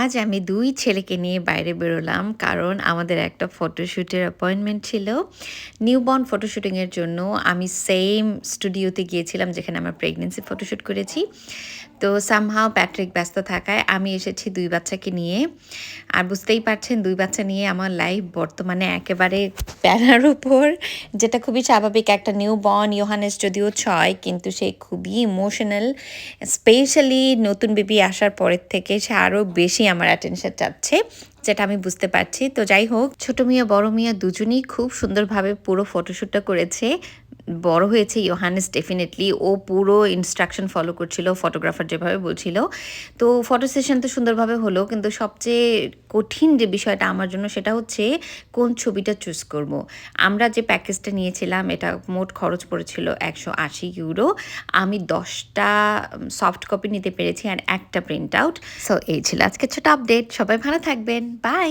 আজ আমি দুই ছেলেকে নিয়ে বাইরে বেরোলাম, কারণ আমাদের একটা ফটোশ্যুটের অ্যাপয়েন্টমেন্ট ছিল। নিউবর্ন ফটোশ্যুটিংয়ের জন্য আমি সেম স্টুডিওতে গিয়েছিলাম যেখানে আমার প্রেগনেন্সি ফটোশ্যুট করেছি। তো সামহাও প্যাট্রিক ব্যস্ত থাকায় আমি এসেছি দুই বাচ্চাকে নিয়ে। আর বুঝতেই পারছেন, দুই বাচ্চা নিয়ে আমার লাইফ বর্তমানে একেবারে প্যারার উপর, যেটা খুবই স্বাভাবিক একটা নিউ বর্ন ইয়োহানেস যদিও ছয়, কিন্তু সে খুবই ইমোশনাল স্পেশালি নতুন বেবি আসার পরের থেকে সে আরও বেশি আমার অ্যাটেনশন চাচ্ছে, যেটা আমি বুঝতে পারছি। তো যাই হোক, ছোট মিয়া, বড় মিয়া দুজনেই খুব সুন্দরভাবে পুরো ফটোশ্যুটটা করেছে। বড় হয়েছে ইয়োহানেস ডেফিনেটলি ও পুরো ইনস্ট্রাকশন ফলো করছিল ফটোগ্রাফার যেভাবে বলছিল। তো ফটো সেশন তো সুন্দরভাবে হলো, কিন্তু সবচেয়ে কঠিন যে বিষয়টা আমার জন্য সেটা হচ্ছে কোন ছবিটা চুজ করব। আমরা যে প্যাকেজটা নিয়েছিলাম, এটা মোট খরচ পড়েছিল একশো আশি ইউরো আমি দশটা সফট কপি নিতে পেরেছি আর একটা প্রিন্ট আউট সো এই ছিল আজকে ছোট আপডেট সবাই ভালো থাকবেন। বাই